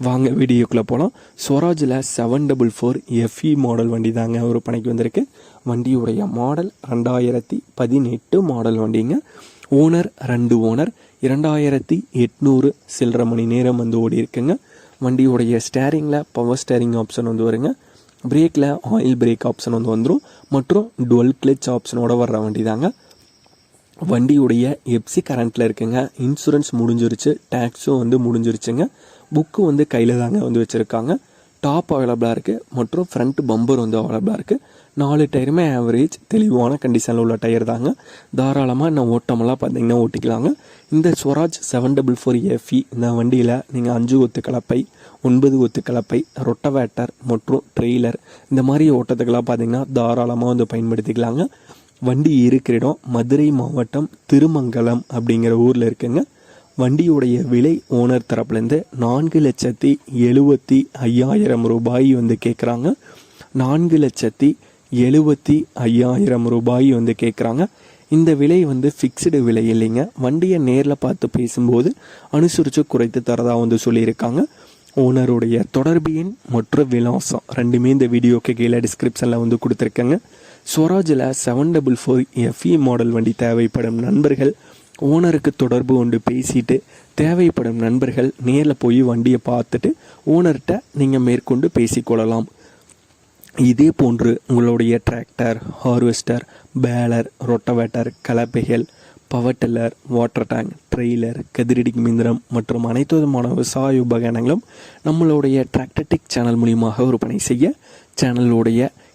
வாங்க வீடியோக்குள்ளே போகலாம் ஸ்வராஜில் seven double four FE model வண்டி தாங்க ஒரு பணிக்கு வந்திருக்கு. வண்டியுடைய மாடல் ரெண்டாயிரத்தி பதினெட்டு மாடல் வண்டிங்க. ஓனர் ரெண்டு ஓனர் இரண்டாயிரத்தி எட்நூறு சில்லரை மணி நேரம் வந்து ஓடி இருக்குங்க. வண்டியுடைய ஸ்டேரிங்கில் பவர் ஸ்டேரிங் ஆப்ஷன் வந்து வருங்க. பிரேக்கில் ஆயில் பிரேக் ஆப்ஷன் வந்து வந்துடும் மற்றும் டுவெல் கிளச் ஆப்ஷனோட வர்ற வண்டி தாங்க. வண்டியுடைய எப்சி கரண்ட்டில் இருக்குங்க. இன்சூரன்ஸ் முடிஞ்சிருச்சு. டேக்ஸும் வந்து முடிஞ்சிருச்சுங்க. புக்கு வந்து கையில் தாங்க வந்து வச்சுருக்காங்க. டாப் அவைலபிளாக இருக்குது மற்றும் ஃப்ரண்ட் பம்பர் வந்து அவைலபிளாக இருக்குது நாலு டயருமே ஆவரேஜ் தெளிவான கண்டிஷனில் உள்ள டயர் தாங்க. தாராளமாக இன்னும் ஓட்டமெல்லாம் பார்த்தீங்கன்னா ஓட்டிக்கலாங்க. இந்த Swaraj seven double four FE இந்த வண்டியில் நீங்கள் அஞ்சு ஒத்து கலப்பை ஒன்பது ஒத்து கலப்பை ரொட்டவேட்டர் மற்றும் ட்ரெய்லர் இந்த மாதிரி ஓட்டத்துக்கெல்லாம் பார்த்தீங்கன்னா தாராளமாக வந்து பயன்படுத்திக்கலாங்க. வண்டி இருக்கிற இடம் மதுரை மாவட்டம் திருமங்கலம் அப்படிங்கிற ஊரில் இருக்குங்க. வண்டியுடைய விலை ஓனர் தரப்புலேருந்து நான்கு லட்சத்தி எழுபத்தி ஐயாயிரம் ரூபாய் வந்து கேட்குறாங்க. நான்கு லட்சத்தி எழுபத்தி ஐயாயிரம் ரூபாய் வந்து கேட்குறாங்க. இந்த விலை வந்து ஃபிக்ஸ்டு விலை இல்லைங்க. வண்டியை நேரில் பார்த்து பேசும்போது அனுசரித்து குறைத்து தரதாக வந்து சொல்லியிருக்காங்க. ஓனருடைய தொடர்பு எண் மற்றும் விலாசம் ரெண்டுமே இந்த வீடியோக்கு கீழே டிஸ்கிரிப்ஷனில் வந்து கொடுத்துருக்கேங்க. ஸ்வராஜில் seven double four FE model வண்டி தேவைப்படும் நண்பர்கள் ஓனருக்கு தொடர்பு கொண்டு பேசிட்டு தேவைப்படும் நண்பர்கள் நேரில் போய் வண்டியை பார்த்துட்டு ஓனர்கிட்ட நீங்கள் மேற்கொண்டு பேசிக்கொள்ளலாம். இதே போன்று உங்களுடைய tractor harvester baler rotavator கலப்பைகள் power tiller water tank trailer கதிரடி மிந்திரம் மற்றும் அனைத்து விதமான விவசாய உபகரணங்களும் நம்மளுடைய டிராக்டர்டிக் சேனல் மூலியமாக விற்பனை செய்ய சேனலுடைய